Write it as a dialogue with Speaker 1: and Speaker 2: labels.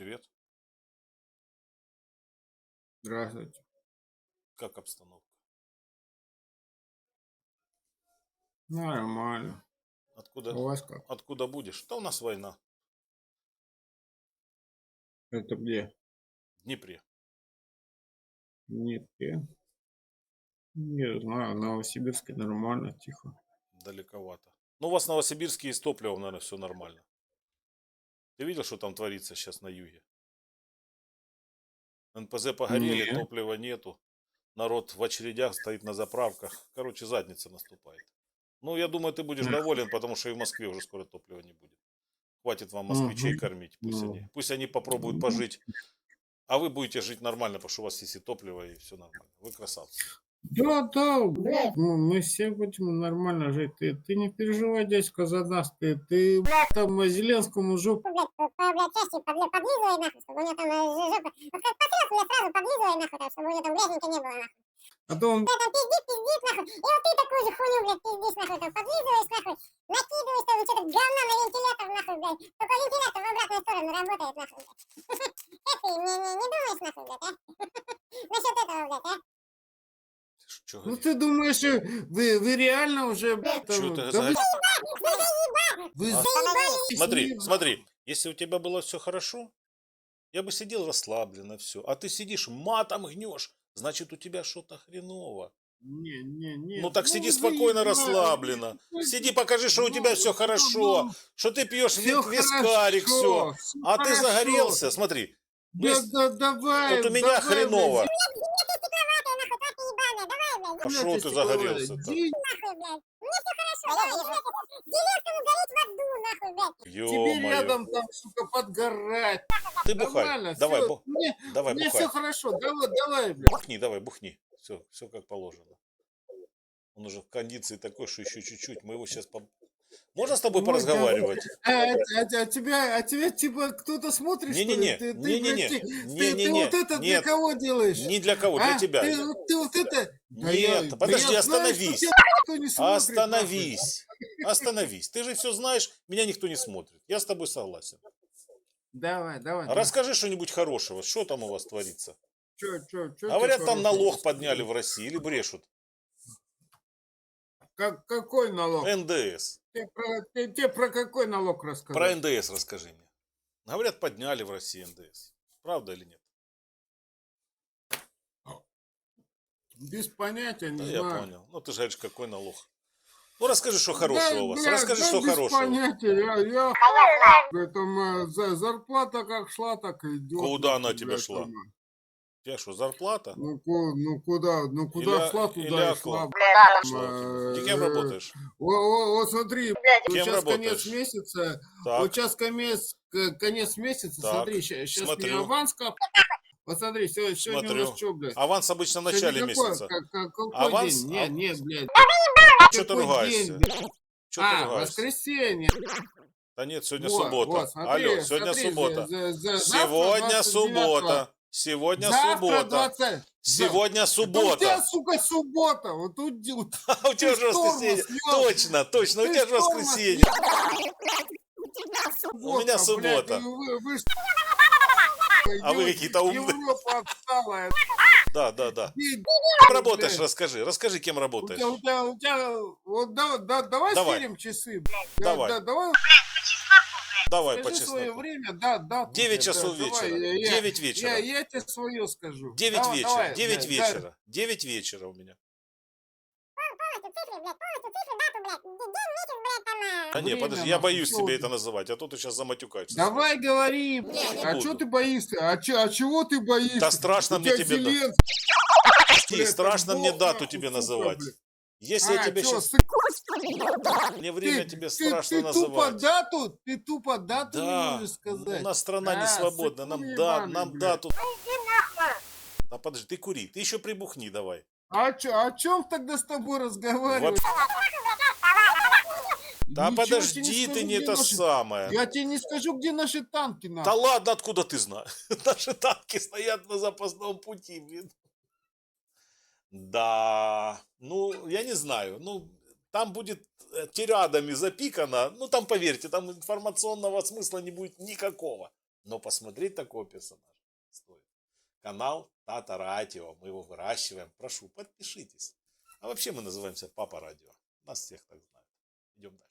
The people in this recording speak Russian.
Speaker 1: Привет.
Speaker 2: Здравствуйте.
Speaker 1: Как обстановка?
Speaker 2: Нормально.
Speaker 1: Откуда,
Speaker 2: У вас как?
Speaker 1: откуда будешь? Да у нас война.
Speaker 2: Это где?
Speaker 1: В Днепре.
Speaker 2: Нет, я не знаю. В Новосибирске нормально, тихо.
Speaker 1: Далековато. Ну, у вас в Новосибирске и с топливом, наверное, все нормально. Ты видел, что там творится сейчас на юге? НПЗ погорели,
Speaker 2: Нет.
Speaker 1: топлива нету. Народ в очередях стоит на заправках. Короче, задница наступает. Ну, я думаю, ты будешь доволен, потому что и в Москве уже скоро топлива не будет. Хватит вам москвичей кормить. Пусть, они, пусть они попробуют пожить. А вы будете жить нормально, потому что у вас есть и топливо, и все нормально. Вы красавцы.
Speaker 2: Да, да, блядь, ну, мы все будем нормально жить. Ты, ты не переживай, дядька, за нас. Ты, ты блядь, там э, Зеленскому жопу.
Speaker 3: блядь, по, по, блядь, подли- подлизывай нахуй, чтобы у него там э, жопа. Вот как блядь, сразу подлизывай нахуй, там, чтобы у него там грязненько не было нахуй.
Speaker 2: А то он
Speaker 3: Ты там пиздит, пиздит нахуй. И вот ты такую же хуйню, блядь, пиздишь нахуй, там подлизываешь нахуй, накидываешь там что-то говна на вентилятор нахуй, блядь. Только вентилятор в обратную сторону работает нахуй, блядь. Ты не, не, не думаешь нахуй, блядь, а? Насчет этого, блядь, а?
Speaker 1: Что
Speaker 2: Ну ты думаешь, э, вы, вы реально
Speaker 1: Чё
Speaker 2: там,
Speaker 1: ты
Speaker 2: да Вы
Speaker 1: А? Смотри, смотри, если у тебя было все хорошо, я бы сидел расслабленно все. А ты сидишь матом гнешь, значит у тебя что-то хреново.
Speaker 2: Не, не, не.
Speaker 1: Ну так
Speaker 2: вы
Speaker 1: сиди спокойно, расслабленно.
Speaker 2: Ну,
Speaker 1: Сиди, покажи, что у тебя все хорошо,
Speaker 2: ну,
Speaker 1: что ты пьешь
Speaker 2: всё
Speaker 1: вискарик, все. А ты загорелся, смотри.
Speaker 2: Да,
Speaker 1: Есть-
Speaker 2: да, давай.
Speaker 1: Вот у меня
Speaker 2: давай,
Speaker 1: хреново.
Speaker 2: блядь,
Speaker 3: стекловатая, нахуй, тварь ты ебаная,
Speaker 1: А шо
Speaker 2: ты
Speaker 1: загорелся-то?
Speaker 2: Ди-
Speaker 3: нахуй, блядь. Мне все хорошо, блядь. Зеленскому гореть в аду, нахуй, блядь.
Speaker 2: Тебе рядом там, сука, подгорать.
Speaker 1: Ты бухай.
Speaker 2: Нормально,
Speaker 1: Давай,
Speaker 2: всё,
Speaker 1: бу-
Speaker 2: Мне,
Speaker 1: давай,
Speaker 2: мне
Speaker 1: бухай.
Speaker 2: все хорошо. Давай, давай, блядь.
Speaker 1: Бухни, давай, бухни. Все, все как положено. Он уже в кондиции такой, что еще чуть-чуть. Мы его сейчас... По... Можно с тобой
Speaker 2: Ой,
Speaker 1: поразговаривать?
Speaker 2: А, а- а- а тебя, а тебя типа кто-то смотрит, что ли?
Speaker 1: Не-не-не,
Speaker 2: Ты, ты,
Speaker 1: не-не-не,
Speaker 2: блядь, ты- ты-
Speaker 1: не-не-не,
Speaker 2: ты вот это для
Speaker 1: нет.
Speaker 2: кого делаешь?
Speaker 1: Не для кого, для
Speaker 2: А?
Speaker 1: тебя.
Speaker 2: Ты, ты вот это... Да
Speaker 1: Нет,
Speaker 2: я- да
Speaker 1: подожди,
Speaker 2: знаю, что
Speaker 1: остановись.
Speaker 2: не смотрит,
Speaker 1: Остановись. Остановись. Ты же все знаешь, меня никто не смотрит. Я с тобой согласен.
Speaker 2: Давай, давай.
Speaker 1: Расскажи что-нибудь хорошего. Что там у вас творится?
Speaker 2: Чё, чё, чё
Speaker 1: Говорят, там налог подняли в России или брешут?
Speaker 2: Как, какой налог?
Speaker 1: НДС.
Speaker 2: Ты про, ты, тебе про какой налог рассказать?
Speaker 1: Про НДС расскажи мне. Говорят, подняли в России НДС. Правда или нет?
Speaker 2: Без понятия, не
Speaker 1: Да,
Speaker 2: знаю.
Speaker 1: я понял. Ну, ты же говоришь, какой налог. Ну, расскажи, что хорошего
Speaker 2: Да,
Speaker 1: у вас.
Speaker 2: бля,
Speaker 1: Расскажи,
Speaker 2: да
Speaker 1: что
Speaker 2: без
Speaker 1: хорошего.
Speaker 2: понятия. Я, я там, э, за- зарплата как шла, так и идет.
Speaker 1: Куда она тебе шла?
Speaker 2: там,
Speaker 1: тебя что, зарплата?
Speaker 2: Ну, ку- ну куда, ну куда
Speaker 1: Или-
Speaker 2: шла, туда и
Speaker 1: окла?
Speaker 2: шла.
Speaker 1: Тебя. Ты
Speaker 2: Э,
Speaker 1: кем работаешь?
Speaker 2: О, о, о, смотри, вот
Speaker 1: Кем
Speaker 2: сейчас
Speaker 1: работаешь?
Speaker 2: конец месяца,
Speaker 1: Так,
Speaker 2: вот сейчас конец, к- конец месяца,
Speaker 1: Так,
Speaker 2: смотри, сейчас мне
Speaker 1: смотрю.
Speaker 2: аванс кап. Вот смотри, сегодня, сегодня у
Speaker 1: Смотрю.
Speaker 2: нас что, блядь?
Speaker 1: аванс обычно в
Speaker 2: Сегодня
Speaker 1: начале
Speaker 2: какой-
Speaker 1: месяца.
Speaker 2: как- как- какой
Speaker 1: Аванс?
Speaker 2: день? Нет,
Speaker 1: А-
Speaker 2: нет, блядь.
Speaker 1: Что ты
Speaker 2: какой
Speaker 1: ругаешься?
Speaker 2: день, блядь?
Speaker 1: Что ты
Speaker 2: А, воскресенье.
Speaker 1: Да нет, сегодня
Speaker 2: Вот,
Speaker 1: суббота.
Speaker 2: вот, смотри,
Speaker 1: Алло, сегодня
Speaker 2: смотри,
Speaker 1: суббота.
Speaker 2: за- за- завтра
Speaker 1: Сегодня
Speaker 2: 29-го.
Speaker 1: суббота. Сегодня
Speaker 2: Завтра
Speaker 1: суббота.
Speaker 2: 20.
Speaker 1: Сегодня
Speaker 2: Да у тебя,
Speaker 1: суббота.
Speaker 2: сука, суббота. Вот тут вот
Speaker 1: А у тебя же воскресенье. Точно, точно, у
Speaker 2: Ты
Speaker 1: тебя же воскресенье.
Speaker 2: суббота,
Speaker 1: меня суббота. А вы какие-то умные. Да, да, да. Кем работаешь, расскажи. Расскажи, кем
Speaker 2: У
Speaker 1: работаешь.
Speaker 2: тебя, у тебя, у тебя, вот да, да, давай,
Speaker 1: Давай.
Speaker 2: сверим часы. блядь. Да,
Speaker 1: Давай.
Speaker 2: да, давай,
Speaker 1: Давай по
Speaker 2: скажи свое
Speaker 1: чесноку.
Speaker 2: время, да, да.
Speaker 1: 9 часов вечера. 9
Speaker 2: Я,
Speaker 1: вечера.
Speaker 2: я тебе свое скажу.
Speaker 1: 9
Speaker 2: Давай,
Speaker 1: вечера.
Speaker 2: давай,
Speaker 1: 9
Speaker 2: да, да.
Speaker 1: вечера. 9 вечера у меня.
Speaker 3: Дату, а,
Speaker 1: Да не, подожди, я боюсь тебе это называть, а то ты сейчас заматюкаешься.
Speaker 2: Давай говори, А что ты боишься? А, чё, а чего ты боишься?
Speaker 1: Да страшно мне тебе да-
Speaker 2: блядь,
Speaker 1: страшно мне дату тебе называть. Если я
Speaker 2: А,
Speaker 1: тебе сейчас... Мне время
Speaker 2: ты-
Speaker 1: тебе
Speaker 2: ты-
Speaker 1: страшно
Speaker 2: ты тупо
Speaker 1: называть.
Speaker 2: дату, ты тупо дату не
Speaker 1: Да,
Speaker 2: можешь
Speaker 1: у
Speaker 2: сказать.
Speaker 1: нас страна не
Speaker 2: А,
Speaker 1: свободна, нам, да, нам
Speaker 2: блядь.
Speaker 1: дату... А подожди, ты кури, ты еще прибухни давай.
Speaker 2: А чё, о чем тогда с тобой разговаривать?
Speaker 1: Да
Speaker 2: Ничего
Speaker 1: подожди
Speaker 2: не
Speaker 1: ты не это
Speaker 2: наши-
Speaker 1: самое.
Speaker 2: Я тебе не скажу, где наши танки,
Speaker 1: Да
Speaker 2: нахуй.
Speaker 1: ладно, откуда ты знаешь? Наши танки стоят на запасном пути, блин. Да, ну, я не знаю. Ну, там будет э, тирадами запикано. Ну, там, поверьте, там информационного смысла не будет никакого. Но посмотреть такого персонажа стоит. Канал Тата Радио. Мы его выращиваем. Прошу, подпишитесь. А вообще мы называемся Папа Радио. Нас всех так знают. Идем дальше.